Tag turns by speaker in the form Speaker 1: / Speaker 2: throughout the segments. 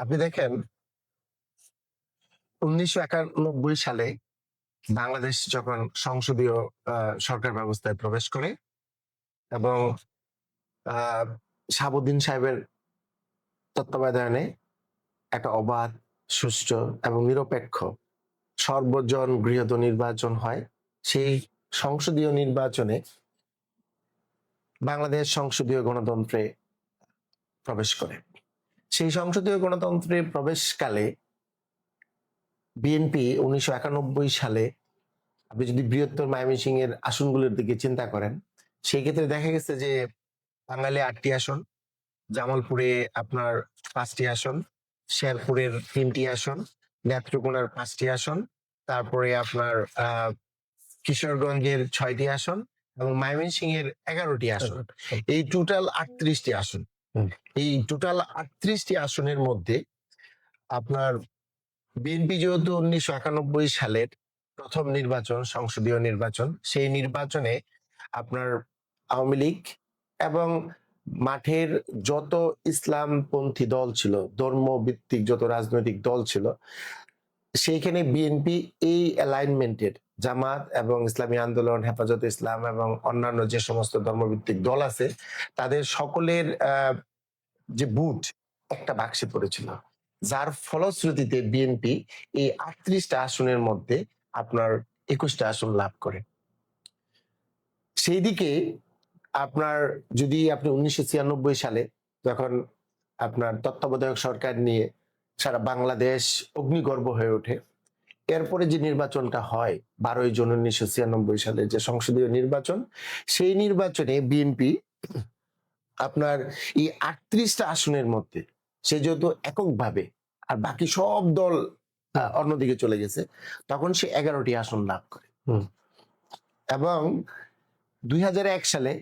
Speaker 1: আপনি দেখেন উনিশশো একানব্বই সালে বাংলাদেশ যখন সংসদীয় সরকার ব্যবস্থায় প্রবেশ করে এবং আহ, শাহাবুদ্দিন সাহেবের তত্ত্বাবধানে একটা অবাধ সুষ্ঠু এবং নিরপেক্ষ সর্বজন গৃহীত নির্বাচন হয়। সেই সংসদীয় নির্বাচনে বাংলাদেশ সংসদীয় গণতন্ত্রে প্রবেশ করে। সেই সংসদীয় গণতন্ত্রে প্রবেশকালে বিএনপি উনিশশো একানব্বই সালে আপনি যদি বৃহত্তর ময়মনসিংহ এর আসনগুলোর দিকে চিন্তা করেন সেই ক্ষেত্রে দেখা গেছে যে বাঙালি আটটি আসন জামালপুরে আপনার পাঁচটি আসন শেরপুরের তিনটি আসন নেত্রকোনার পাঁচটি আসন তারপরে আপনার আহ কিশোরগঞ্জের ছয়টি আসন এবং ময়মনসিংহ এর এগারোটি আসন এই টোটাল আটত্রিশটি আসন। এই টোটাল আটত্রিশটি আসনের মধ্যে আপনার বিএনপি যেহেতু উনিশশো একানব্বই সালের প্রথম নির্বাচন, সংসদীয় নির্বাচন, সেই নির্বাচনে আপনার আওয়ামী লীগ এবং মাঠের যত ইসলামপন্থী দল ছিল ধর্ম ভিত্তিক যত রাজনৈতিক দল ছিল, সেইখানে বিএনপি এই অ্যালাইনমেন্টের জামাত এবং ইসলামী আন্দোলন, হেফাজত ইসলাম এবং অন্যান্য যে সমস্ত ধর্মভিত্তিক দল আছে, তাদের সকলের যে বুট একটা বাক্সে পড়েছিল। যার ফলশ্রুতিতে বিএনপি এই আটত্রিশটা আসনের মধ্যে আপনার একুশটা আসন লাভ করে। সেই দিকে আপনার যদি আপনি উনিশশো ছিয়ানব্বই সালে যখন আপনার তত্ত্বাবধায়ক সরকার নিয়ে সারা বাংলাদেশ অগ্নিগর্ভ হয়ে ওঠে এরপরে যে নির্বাচনটা হয় বারোই জুন উনিশশো ছিয়ানব্বই সালে যে সংসদীয় নির্বাচন সেই নির্বাচনে বিএনপি আপনার এই আটত্রিশটা আসনের মধ্যে সে যেহেতু এককভাবে আর বাকি সব দল অন্যদিকে চলে গেছে তখন সে এগারোটি আসন লাভ করে। এবং দুই হাজার এক সালে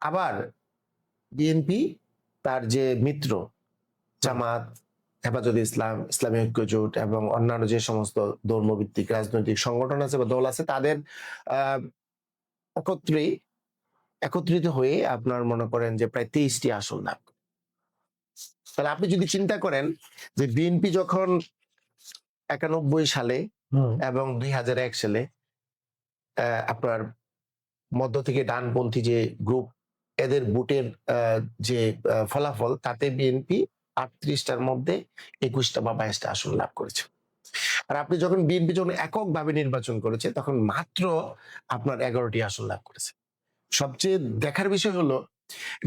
Speaker 1: আবার বিএনপি তার যে মিত্র জামাত হেফাজত ইসলাম ইসলামী ঐক্য জোট এবং অন্যান্য যে সমস্ত ধর্মভিত্তিক রাজনৈতিক সংগঠন আছে বা দল আছে তাদের আহ, একত্রে একত্রিত হয়ে আপনার মনে করেন যে প্রায় তেইশটি আসন লাভ। তাহলে আপনি যদি চিন্তা করেন যে বিএনপি যখন একানব্বই সালে এবং দুই হাজার এক সালে আহ, আপনার মধ্য থেকে ডানপন্থী যে গ্রুপ এদের বুটের আহ, যে ফলাফল তাতে বিএনপি আটত্রিশটার মধ্যে একুশটা বা বাইশটা আসন লাভ করেছে। আর আপনি যখন বিএনপি যখন এককভাবে নির্বাচন করেছে তখন মাত্র আপনার এগারোটি আসন লাভ করেছে। সবচেয়ে দেখার বিষয় হলো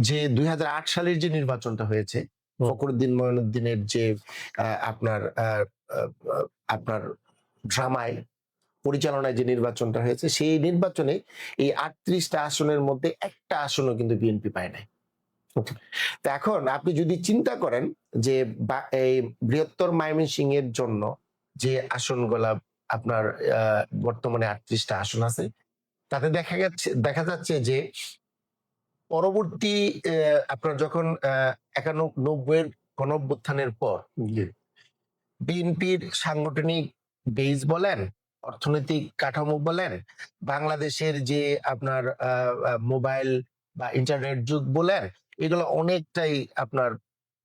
Speaker 1: যে দুই হাজার আট সালের যে নির্বাচনটা হয়েছে
Speaker 2: হুম।
Speaker 1: ফখরুদ্দিন ময়নুদ্দিনের যে আপনার আপনার ড্রামায় পরিচালনায় যে নির্বাচনটা হয়েছে সেই নির্বাচনে এই আটত্রিশটা আসনের মধ্যে একটা আসনও কিন্তু বিএনপি পায় নাই। এখন আপনি যদি চিন্তা করেন যে এই বৃহত্তর ময়মনসিং এর জন্য যে আসনগুলা আপনার বর্তমানে আটত্রিশটা আসন আছে তাতে দেখা যাচ্ছে দেখা যাচ্ছে যে পরবর্তী আপনার যখন একানব্বইয়ের গণঅভ্যুত্থানের পর বিএনপির সাংগঠনিক বেজ বলেন অর্থনৈতিক কাঠামো বলেন বাংলাদেশের যে আপনার মোবাইল বা ইন্টারনেট যুগ বলেন এগুলো অনেকটাই আপনার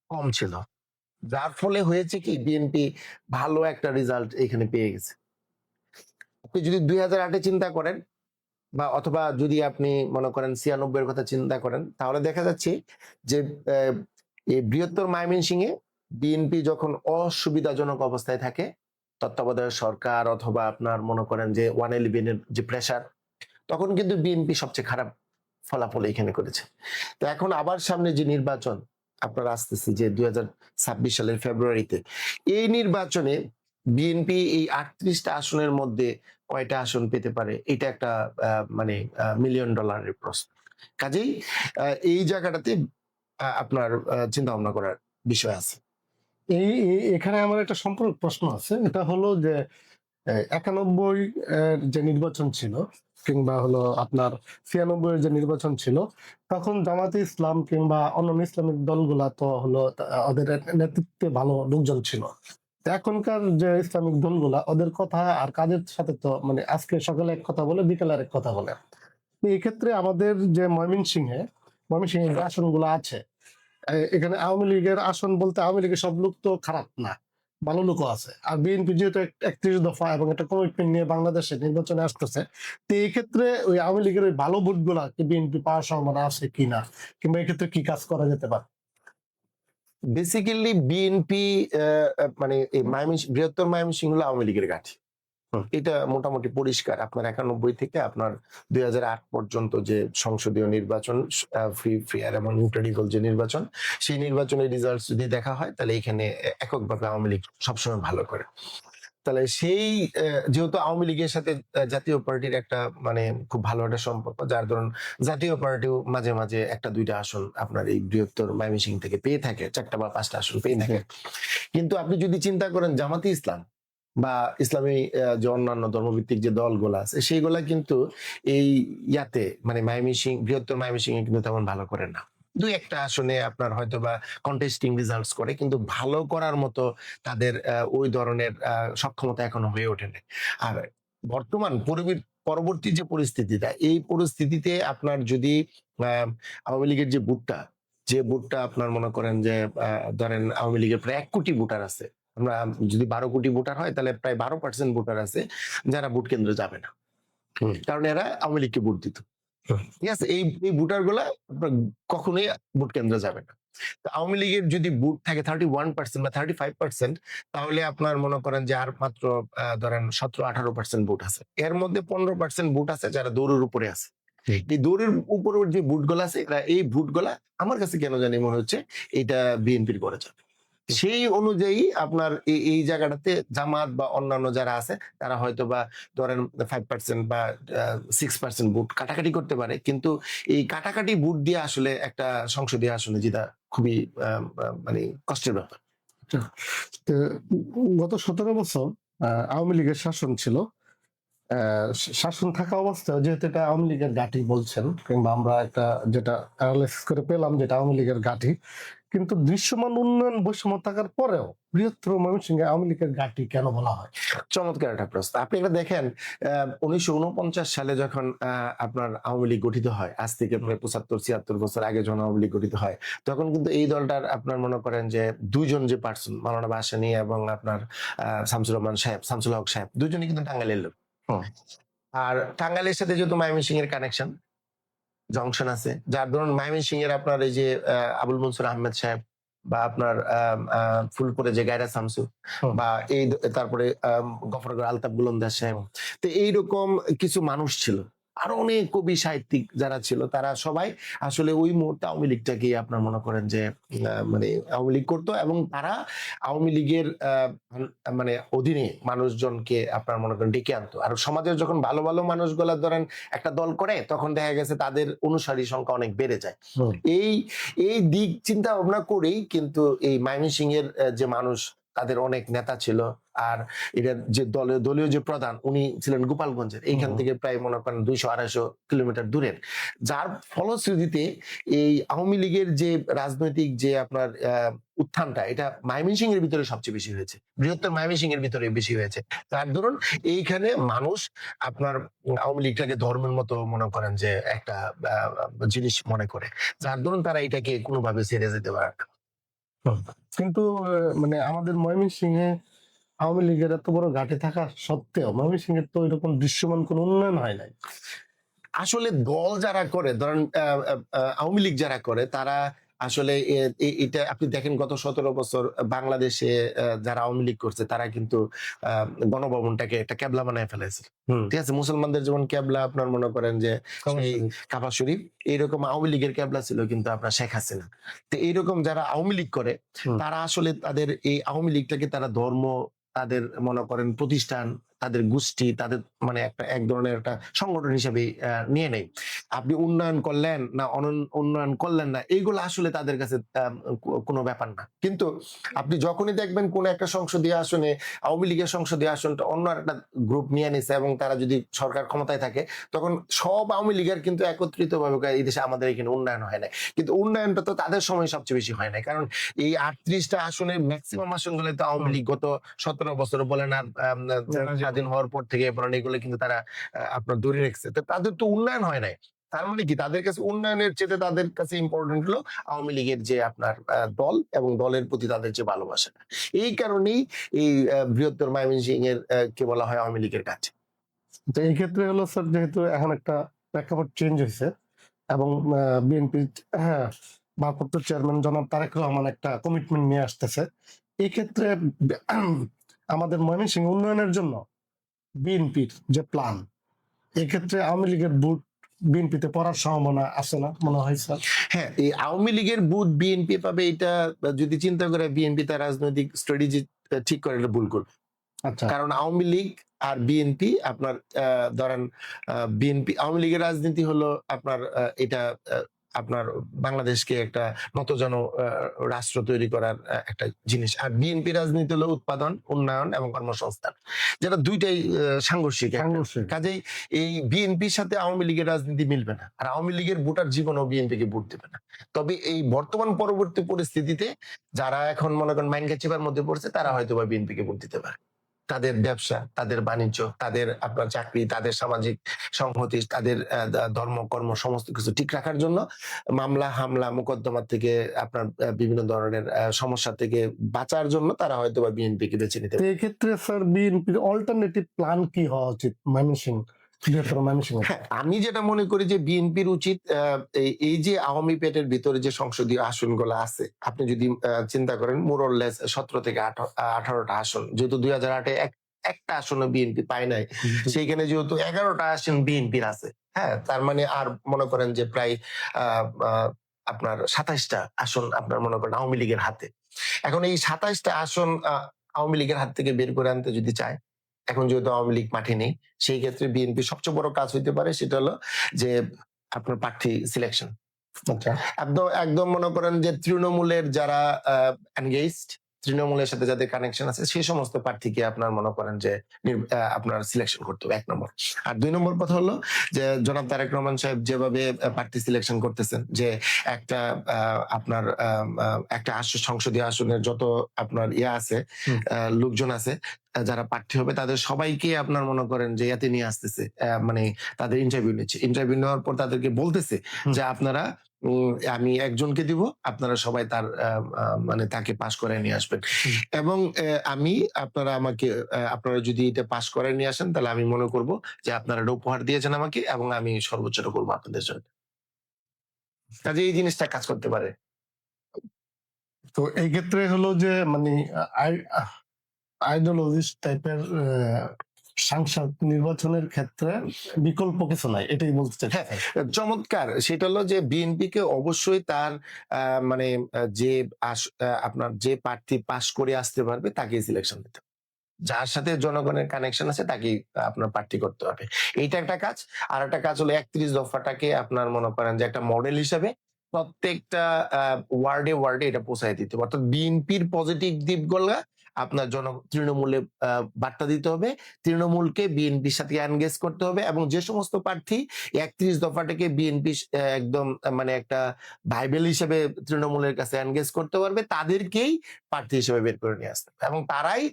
Speaker 1: কম ছিল। যার ফলে হয়েছে কি বিএনপি ভালো একটা রেজাল্ট এখানে পেয়ে গেছে। আপনি যদি দুই হাজার আটে চিন্তা করেন বা অথবা যদি আপনি মনে করেন ছিয়ানব্বই এর কথা চিন্তা করেন, তাহলে দেখা যাচ্ছে যে এই বৃহত্তর এ বিএনপি যখন অসুবিধাজনক অবস্থায় থাকে, তত্ত্বাবধায়ক সরকার অথবা আপনার মনে করেন যে ওয়ান ইলেভেনের যে প্রেশার তখন কিন্তু বিএনপি সবচেয়ে খারাপ ফলাফল এখানে করেছে। তো এখন আবার সামনে যে নির্বাচন আপনার আসতেছে যে দুই সালের ফেব্রুয়ারিতে, এই নির্বাচনে বিএনপি এই আটত্রিশটা আসনের মধ্যে কয়টা আসন পেতে পারে? এটা একটা মানে মিলিয়ন ডলারের প্রশ্ন। কাজেই এই জায়গাটাতে আপনার চিন্তা ভাবনা করার বিষয় আছে।
Speaker 2: এই এখানে আমার একটা সম্পূর্ণ প্রশ্ন আছে। এটা হলো যে একানব্বই যে নির্বাচন ছিল কিংবা হলো আপনার ছিয়ানব্বই যে নির্বাচন ছিল, তখন জামাতে ইসলাম কিংবা অন্যান্য ইসলামিক দলগুলা তো হলো ওদের নেতৃত্বে ভালো লোকজন ছিল। এখনকার যে ইসলামিক দলগুলা, ওদের কথা আর কাজের সাথে তো মানে আজকে সকালে এক কথা বলে, বিকালে আরেক কথা বলে। এই ক্ষেত্রে আমাদের যে ময়মনসিংহে ময়মনসিংহে যে আসনগুলো আছে এখানে আওয়ামী লীগের আসন বলতে আওয়ামী লীগের সব লোক তো খারাপ না। ভালো লোকও আছে। আর বিএনপি যেহেতু একত্রিশ দফা এবং একটা কমিটমেন্ট নিয়ে বাংলাদেশে নির্বাচনে আসতেছে, তো এই ক্ষেত্রে ওই আওয়ামী লীগের ওই ভালো ভোটগুলা কি বিএনপি পাওয়ার সম্ভাবনা আছে কিনা? কিংবা এক্ষেত্রে কি কাজ করা যেতে পারে?
Speaker 1: বেসিক্যালি বিএনপি মানে বৃহত্তর মায়ামি সিংহ আওয়ামী লীগের গাঠি। এটা মোটামুটি পরিষ্কার। আপনার একানব্বই থেকে আপনার দুই হাজার আট পর্যন্ত যে সংসদীয় নির্বাচন ফ্রি ফেয়ার এবং নিউট্রালিকল যে নির্বাচন সেই নির্বাচনের রেজাল্ট যদি দেখা হয় তাহলে এখানে এককভাবে আওয়ামী লীগ সবসময় ভালো করে। তাহলে সেই যেহেতু আওয়ামী লীগের সাথে জাতীয় পার্টির একটা মানে খুব ভালো একটা সম্পর্ক যার ধরুন জাতীয় পার্টিও মাঝে মাঝে একটা দুইটা আসন আপনার এই বৃহত্তর ময়মনসিং থেকে পেয়ে থাকে চারটা বা পাঁচটা আসন পেয়ে থাকে। কিন্তু আপনি যদি চিন্তা করেন জামাতি ইসলাম বা ইসলামী যে অন্যান্য ধর্মভিত্তিক যে দলগুলো আছে, সেইগুলা কিন্তু এই ইয়াতে মানে মাইমিসিং বৃহত্তর মাইমিসিং কিন্তু তেমন ভালো করে না। দুই একটা আসনে আপনার হয়তো বা কন্টেস্টিং রেজাল্টস করে, কিন্তু ভালো করার মতো তাদের ওই ধরনের সক্ষমতা এখনও হয়ে ওঠেনি আর বর্তমান পরিবি- পরবর্তী যে পরিস্থিতিটা, এই পরিস্থিতিতে আপনার যদি আওয়ামী লীগের যে বুটটা যে বুটটা আপনার মনে করেন যে ধরেন আওয়ামী লীগের প্রায় এক কোটি ভোটার আছে আমরা যদি বারো কোটি ভোটার হয় তাহলে প্রায় বারো পার্সেন্ট ভোটার আছে যারা ভোট কেন্দ্রে যাবে না। কারণ এরা আওয়ামী লীগকে ভোট দিত। ঠিক আছে? এই এই ভোটারগুলা কখনোই ভোট কেন্দ্রে যাবে না। আওয়ামী লীগের যদি বুট থাকে থার্টি ওয়ান পার্সেন্ট বা থার্টি ফাইভ পার্সেন্ট তাহলে আপনার মনে করেন যে আর মাত্র ধরেন সতেরো আঠারো পার্সেন্ট বুট আছে। এর মধ্যে পনেরো পার্সেন্ট বুট আছে যারা দৌড়ের উপরে আছে। এই দৌড়ের উপরে যে বুটগুলা আছে এই বুটগুলা আমার কাছে কেন জানি মনে হচ্ছে এটা বিএনপির করে যাবে। সেই অনুযায়ী আপনার এই এই জায়গাটাতে জামাত বা অন্যান্য যারা আছে তারা হয়তো বা ধরেন ফাইভ পার্সেন্ট বা সিক্স পার্সেন্ট বুট কাটাকাটি করতে পারে। কিন্তু এই কাটাকাটি বুট দিয়ে আসলে একটা সংসদীয় আসনে যেটা খুবই মানে কষ্টের ব্যাপার।
Speaker 2: তো গত সতেরো বছর আওয়ামী লীগের শাসন ছিল। আহ, শাসন থাকা অবস্থায় যেহেতু এটা আওয়ামী লীগের গাঠি বলছেন কিংবা আমরা একটা যেটা অ্যানালাইসিস করে পেলাম যেটা আওয়ামী লীগের গাঠি কিন্তু দৃশ্যমান উন্নয়ন বৈষম্য থাকার পরেও বৃহত্তর ময়মনসিংহে আওয়ামী লীগের গাঠি কেন বলা হয়?
Speaker 1: চমৎকার একটা প্রশ্ন। আপনি এটা দেখেন উনিশশো উনপঞ্চাশ সালে যখন আপনার আওয়ামী লীগ গঠিত হয় আজ থেকে প্রায় পঁচাত্তর ছিয়াত্তর বছর আগে যখন আওয়ামী লীগ গঠিত হয় তখন কিন্তু এই দলটার আপনার মনে করেন যে দুইজন যে পার্সন মালানা বাসানি এবং আপনার আহ, শামসুর রহমান সাহেব শামসুল হক সাহেব দুজনই কিন্তু টাঙ্গাইলের লোক। আর টাঙ্গাইলের সাথে যেহেতু ময়মনসিং এর কানেকশন জংশন আছে। যার ধরুন ময়মনসিং এর আপনার এই যে আবুল মনসুর আহমেদ সাহেব বা আপনার আহ, আহ, ফুলপুরে যে গায়রা শামসু বা এই তারপরে গফরগড় আলতাফ বুলন্দার সাহেব। তো এইরকম কিছু মানুষ ছিল। আরও অনেক কবি সাহিত্যিক যারা ছিল তারা সবাই আসলে ওই মুহূর্তে আওয়ামী লীগটাকে আপনার মনে করেন যে মানে আওয়ামী লীগ করতো এবং তারা আওয়ামী লীগের মানে অধীনে মানুষজনকে আপনার মনে করেন ডেকে আনতো। আর সমাজের যখন ভালো ভালো মানুষগুলা ধরেন একটা দল করে তখন দেখা গেছে তাদের অনুসারী সংখ্যা অনেক বেড়ে যায়। এই এই দিক চিন্তা ভাবনা করেই কিন্তু এই ময়মনসিং এর যে মানুষ তাদের অনেক নেতা ছিল। আর এটা যে দলীয় দলীয় যে প্রধান উনি ছিলেন গোপালগঞ্জের। এইখান থেকে প্রায় মনে করেন দুইশো আড়াইশো কিলোমিটার দূরের। যার ফলশ্রুতিতে এই আওয়ামী লীগের যে রাজনৈতিক যে আপনার উত্থানটা এটা ময়মনসিং এর ভিতরে সবচেয়ে বেশি হয়েছে। বৃহত্তর ময়মনসিং এর ভিতরে বেশি হয়েছে। তার ধরুন এইখানে মানুষ আপনার আওয়ামী লীগটাকে ধর্মের মতো মনে করেন যে একটা আহ, জিনিস মনে করে। যার ধরুন তারা এটাকে কোনোভাবে ছেড়ে যেতে পারে না।
Speaker 2: কিন্তু মানে আমাদের ময়মনসিংহে আওয়ামী লীগের এত বড় ঘাটে থাকা সত্ত্বেও ময়মনসিংহের তো এরকম দৃশ্যমান কোনো উন্নয়ন হয় নাই।
Speaker 1: আসলে দল যারা করে, ধরেন আওয়ামী লীগ যারা করে, তারা আসলে এটা আপনি দেখেন গত সতেরো বছর বাংলাদেশে যারা আওয়ামী লীগ করছে তারা কিন্তু গণভবনটাকে একটা ক্যাবলা বানায় ফেলেছে ঠিক আছে? মুসলমানদের যেমন ক্যাবলা আপনার মনে করেন যে কাবা শরীফ। এইরকম আওয়ামী লীগের ক্যাবলা ছিল কিন্তু আপনার শেখ হাসিনা। তো এইরকম যারা আওয়ামী লীগ করে তারা আসলে তাদের এই আওয়ামী লীগটাকে তারা ধর্ম তাদের মনে করেন প্রতিষ্ঠান তাদের গোষ্ঠী তাদের মানে একটা এক ধরনের একটা সংগঠন হিসেবে নিয়ে নেই। আপনি উন্নয়ন করলেন না উন্নয়ন করলেন না এইগুলো আসলে তাদের কাছে কোনো ব্যাপার না। কিন্তু আপনি যখনই দেখবেন কোন একটা সংসদীয় আসনে আওয়ামী লীগের সংসদীয় আসনটা অন্য একটা গ্রুপ নিয়ে নিছে এবং তারা যদি সরকার ক্ষমতায় থাকে তখন সব আওয়ামী লীগের কিন্তু একত্রিত ভাবে এই দেশে আমাদের এখানে উন্নয়ন হয় না কিন্তু উন্নয়নটা তো তাদের সময় সবচেয়ে বেশি হয় না কারণ এই আটত্রিশটা আসনের ম্যাক্সিমাম আসনগুলো তো আওয়ামী লীগ গত সতেরো বছর বলেন আর স্বাধীন হওয়ার পর থেকে এগুলো কিন্তু তারা আপনার দূরে রেখেছে। তাদের তো উন্নয়ন হয় নাই। তার মানে কি? তাদের কাছে উন্নয়নের চেয়ে তাদের কাছে ইম্পর্টেন্ট হলো আওয়ামী লীগের যে আপনার দল এবং দলের প্রতি তাদের যে ভালোবাসা এই কারণেই এই বৃহত্তর ময়মনসিং এর কে বলা হয় আওয়ামী লীগের কাছে
Speaker 2: তো এই ক্ষেত্রে হলো স্যার যেহেতু এখন একটা প্রেক্ষাপট চেঞ্জ হয়েছে এবং বিএনপি হ্যাঁ ভারপ্রাপ্ত চেয়ারম্যান জনাব তারেক রহমান একটা কমিটমেন্ট নিয়ে আসতেছে। এই ক্ষেত্রে আমাদের ময়মনসিংহ উন্নয়নের জন্য বিএনপির যে প্ল্যান এক্ষেত্রে আওয়ামী লীগের বুট বিএনপিতে পড়ার সম্ভাবনা আছে না মনে হয় স্যার?
Speaker 1: হ্যাঁ এই আওয়ামী লীগের বুথ বিএনপি পাবে এটা যদি চিন্তা করে বিএনপি তার রাজনৈতিক স্ট্র্যাটেজি ঠিক করে এটা ভুল করবে।
Speaker 2: আচ্ছা।
Speaker 1: কারণ আওয়ামী লীগ আর বিএনপি আপনার আহ, ধরেন বিএনপি আওয়ামী লীগের রাজনীতি হলো আপনার এটা আপনার বাংলাদেশকে একটা নতজন রাষ্ট্র তৈরি করার একটা জিনিস। আর বিএনপি রাজনীতি হলো উৎপাদন উন্নয়ন এবং কর্মসংস্থান যেটা দুইটাই সাংঘর্ষিক। কাজেই এই বিএনপির সাথে আওয়ামী লীগের রাজনীতি মিলবে না আর আওয়ামী লীগের ভোটার জীবনও বিএনপি কে ভোট দেবে না। তবে এই বর্তমান পরবর্তী পরিস্থিতিতে যারা এখন মনে করেন মাইনকা চিপার মধ্যে পড়ছে তারা হয়তো বা বিএনপি কে ভোট দিতে পারে। তাদের ব্যবসা, তাদের বাণিজ্য, তাদের আপনার চাকরি, তাদের সামাজিক সংহতি, তাদের ধর্ম, কর্ম, সমস্ত কিছু ঠিক রাখার জন্য মামলা, হামলা, মোকদ্দমা থেকে আপনার বিভিন্ন ধরনের সমস্যা থেকে বাঁচার জন্য তারা হয়তো বা বিএনপিকে বেছে নিতে
Speaker 2: এক্ষেত্রে স্যার বিএনপির অল্টারনেটিভ প্ল্যান কি হওয়া উচিত? ময়মনসিংহ
Speaker 1: আমি যেটা মনে করি যে বিএনপির উচিত এই- যে আওয়ামী পেটের ভিতরে যে সংসদীয় আসনগুলো আছে আপনি যদি চিন্তা করেন মোরলেস সতেরো থেকে আঠারোটা আসন যেহেতু দুই হাজার আটে একটা আসনও বিএনপি পায় নাই সেইখানে যেহেতু এগারোটা আসন বিএনপির আছে হ্যাঁ তার মানে আর মনে করেন যে প্রায় আপনার সাতাইশটা আসন আপনার মনে করেন আওয়ামী লীগের হাতে। এখন এই সাতাইশটা আসন আহ, আওয়ামী লীগের হাত থেকে বের করে আনতে যদি চায় এখন যেহেতু আওয়ামী লীগ মাঠে নেই সেই ক্ষেত্রে বিএনপি সবচেয়ে বড় কাজ হইতে পারে সেটা হলো যে আপনার প্রার্থী সিলেকশন
Speaker 2: আচ্ছা।
Speaker 1: একদম একদম মনে করেন যে তৃণমূলের যারা এনগেজড তৃণমূলের সাথে যাদের কানেকশন আছে সেই সমস্ত প্রার্থীকে আপনার মনে করেন যে আপনার সিলেকশন করতে হবে এক নম্বর। আর দুই নম্বর কথা হলো যে জনাব তারেক রহমান সাহেব যেভাবে প্রার্থী সিলেকশন করতেছেন যে একটা আপনার একটা আসন সংসদীয় আসনের যত আপনার ইয়ে আছে লোকজন আছে যারা প্রার্থী হবে তাদের সবাইকে আপনার মনে করেন যে ইয়াতে নিয়ে আসতেছে মানে তাদের ইন্টারভিউ নিচ্ছে। ইন্টারভিউ নেওয়ার পর তাদেরকে বলতেছে যে আপনারা আমি একজনকে দিব আপনারা সবাই তার মানে তাকে পাশ করে নিয়ে আসবেন। এবং আমি আপনারা আমাকে আপনারা যদি এটা পাশ করে নিয়ে আসেন তাহলে আমি মনে করব যে আপনারা এটা উপহার দিয়েছেন আমাকে এবং আমি সর্বোচ্চটা করব আপনাদের জন্য। কাজে এই জিনিসটা কাজ করতে পারে।
Speaker 2: তো এই ক্ষেত্রে হলো যে মানে আইডিওলজিস্ট টাইপের সাংসদ নির্বাচনের ক্ষেত্রে বিকল্প কিছু নাই এটাই বলতে চাই।
Speaker 1: হ্যাঁ, চমৎকার। সেটা হলো যে বিএনপি কে অবশ্যই তার মানে যে আপনার যে প্রার্থী পাশ করে আসতে পারবে তাকেই সিলেকশন দিতে। যার সাথে জনগণের কানেকশন আছে তাকেই আপনার প্রার্থী করতে হবে। এইটা একটা কাজ। আর একটা কাজ হলো একত্রিশ দফাটাকে আপনার মনে করেন যে একটা মডেল হিসাবে প্রত্যেকটা ওয়ার্ডে ওয়ার্ডে এটা পৌঁছায় দিতে অর্থাৎ বিএনপির পজিটিভ দিকগুলো আপনার জন, তৃণমূলে বার্তা দিতে হবে। তৃণমূলকে বিএনপির সাথে এনগেজ করতে হবে এবং যে সমস্ত প্রার্থী একত্রিশ দফাটাকে বিএনপি একদম মানে একটা বাইবেল হিসেবে তৃণমূলের কাছে এনগেজ করতে পারবে, তাদেরকেই প্রার্থী হিসেবে বের করে নিয়ে আসতে এবং তারাই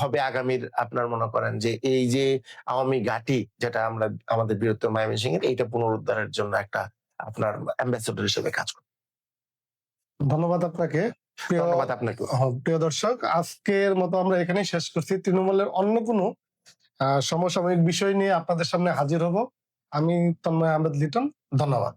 Speaker 1: হবে আগামীর আপনার মনে করেন যে এই যে আওয়ামী ঘাটি যেটা আমরা, আমাদের বৃহত্তর ময়মনসিং এর এইটা পুনরুদ্ধারের জন্য একটা আপনার অ্যাম্বাসেডর হিসেবে কাজ করবে।
Speaker 2: ধন্যবাদ আপনাকে।
Speaker 1: ধন্যবাদ আপনাকে।
Speaker 2: প্রিয় দর্শক আজকের মতো আমরা এখানেই শেষ করছি। তৃণমূলের অন্য কোনো আহ, সমসাময়িক বিষয় নিয়ে আপনাদের সামনে হাজির হব। আমি তন্ময় আহমেদ লিটন ধন্যবাদ।